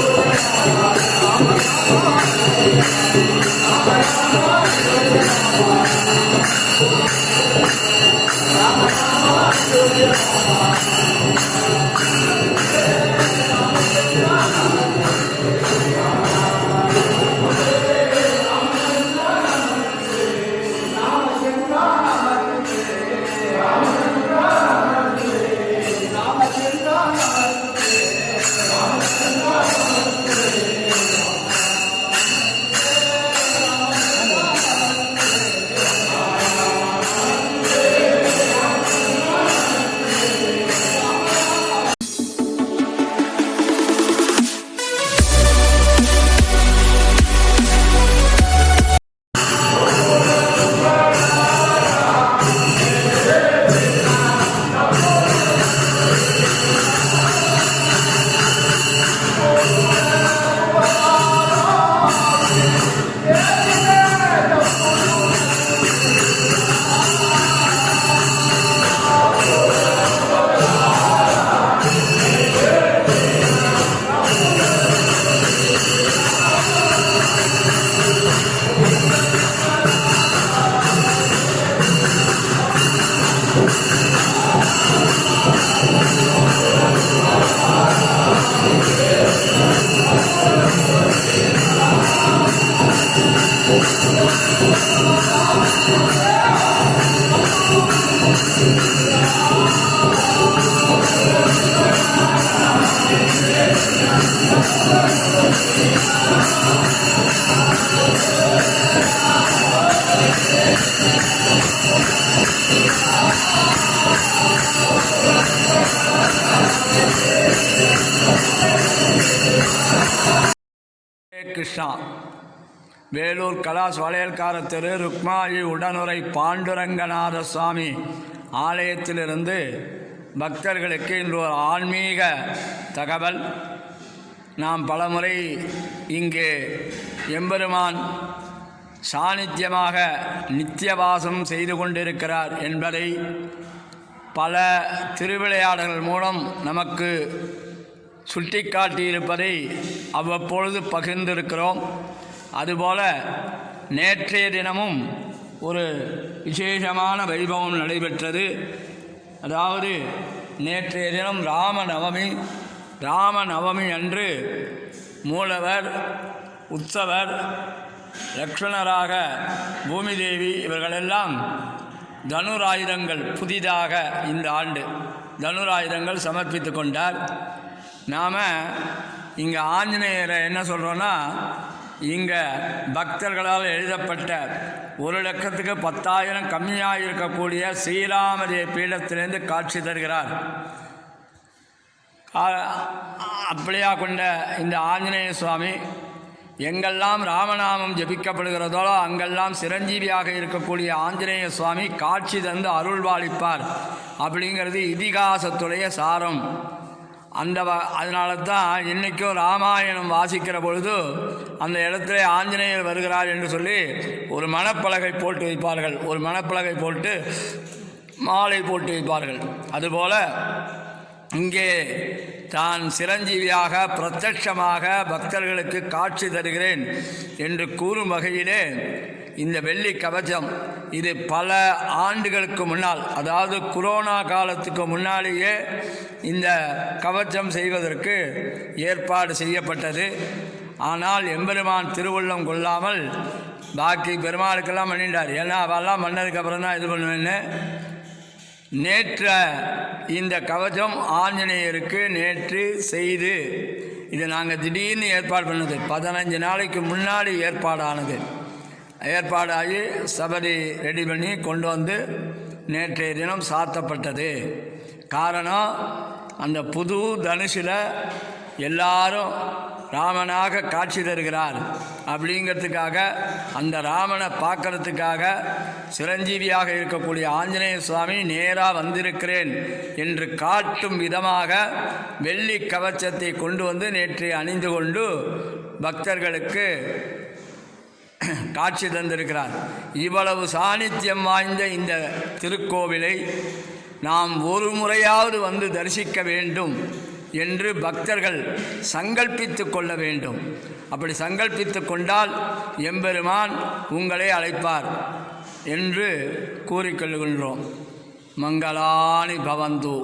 Oh, Krishna. Vellore கலாஸ் வளையல்கார தெரு ருக்மாயி உடனுரை பாண்டுரங்கநாத சுவாமி ஆலயத்திலிருந்து பக்தர்களுக்கு இன்று ஒரு ஆன்மீக தகவல். நாம் பலமுறை இங்கு எம்பெருமான் சாநித்தியமாக நித்தியவாசம் செய்து கொண்டிருக்கிறார் என்பதை பல திருவிளையாடல்கள் மூலம் நமக்கு சுட்டிக்காட்டியிருப்பதை அவ்வப்பொழுது பகிர்ந்திருக்கிறோம். அதுபோல நேற்றைய தினமும் ஒரு விசேஷமான வைபவம் நடைபெற்றது. அதாவது நேற்றைய தினம் ராமநவமி ராமநவமி அன்று மூலவர் உற்சவர் லக்ஷ்மணராக பூமிதேவி இவர்களெல்லாம் தனுராயுதங்கள் புதிதாக இந்த ஆண்டு தனுராயுதங்கள் சமர்ப்பித்து கொண்டார். நாம் இங்கே ஆஞ்சநேயரை என்ன சொல்கிறோன்னா இங்கே பக்தர்களால் எழுதப்பட்ட ஒரு லட்சத்துக்கு பத்தாயிரம் கம்மியாக இருக்கக்கூடிய ஸ்ரீராமரிய பீடத்திலிருந்து காட்சி தருகிறார். அப்படியா கொண்ட இந்த ஆஞ்சநேய சுவாமி எங்கெல்லாம் ராமநாமம் ஜபிக்கப்படுகிறதோ அங்கெல்லாம் சிரஞ்சீவியாக இருக்கக்கூடிய ஆஞ்சநேய சுவாமி காட்சி தந்து அருள்வாளிப்பார். அப்படிங்கிறது இதிகாசத்துடைய சாரம். அந்த அதனால தான் இன்றைக்கும் ராமாயணம் வாசிக்கிற பொழுது அந்த இடத்துல ஆஞ்சநேயர் வருகிறார் என்று சொல்லி ஒரு மணப்பலகை போட்டு வைப்பார்கள். ஒரு மணப்பலகை போட்டு மாலை போட்டு வைப்பார்கள். அதுபோல் இங்கே தான் சிரஞ்சீவியாக பிரத்யட்சமாக பக்தர்களுக்கு காட்சி தருகிறேன் என்று கூறும் வகையிலே இந்த வெள்ளி கவச்சம் இது பல ஆண்டுகளுக்கு முன்னால் அதாவது கொரோனா காலத்துக்கு முன்னாலேயே இந்த கவச்சம் செய்வதற்கு ஏற்பாடு செய்யப்பட்டது. ஆனால் எம்பெருமான் திருவுள்ளம் கொள்ளாமல் பாக்கி பெருமாளுக்கெல்லாம் பண்ணிட்டார் ஏன்னா அவெல்லாம் பண்ணதுக்கு அப்புறம் தான் இது பண்ணுவேன்னு. நேற்ற இந்த கவசம் ஆஞ்சநேயருக்கு நேற்று செய்து இது நாங்கள் திடீர்னு ஏற்பாடு பண்ணது. பதினஞ்சு நாளைக்கு முன்னாடி ஏற்பாடானது. ஏற்பாடாகி சபரி ரெடி பண்ணி கொண்டு வந்து நேற்றைய தினம் சாத்தப்பட்டது. காரணம் அந்த புது தனுஷில் எல்லாரும் ராமனாக காட்சி தருகிறார். அப்படிங்கிறதுக்காக அந்த ராமனை பார்க்கறதுக்காக சிரஞ்சீவியாக இருக்கக்கூடிய ஆஞ்சநேய சுவாமி நேராக வந்திருக்கிறேன் என்று காட்டும் விதமாக வெள்ளி கவச்சத்தை கொண்டு வந்து நேற்று அணிந்து கொண்டு பக்தர்களுக்கு காட்சி தந்திருக்கிறார். இவ்வளவு சாநித்தியம் வாய்ந்த இந்த திருக்கோவிலை நாம் ஒரு முறையாவது வந்து தரிசிக்க வேண்டும் என்று பக்தர்கள் சங்கல்பித்து கொள்ள வேண்டும். அப்படி சங்கல்பித்து கொண்டால் எம்பெருமான் உங்களை அழைப்பார் என்று கூறிக்கொள்கின்றோம் மங்களானி பவந்து.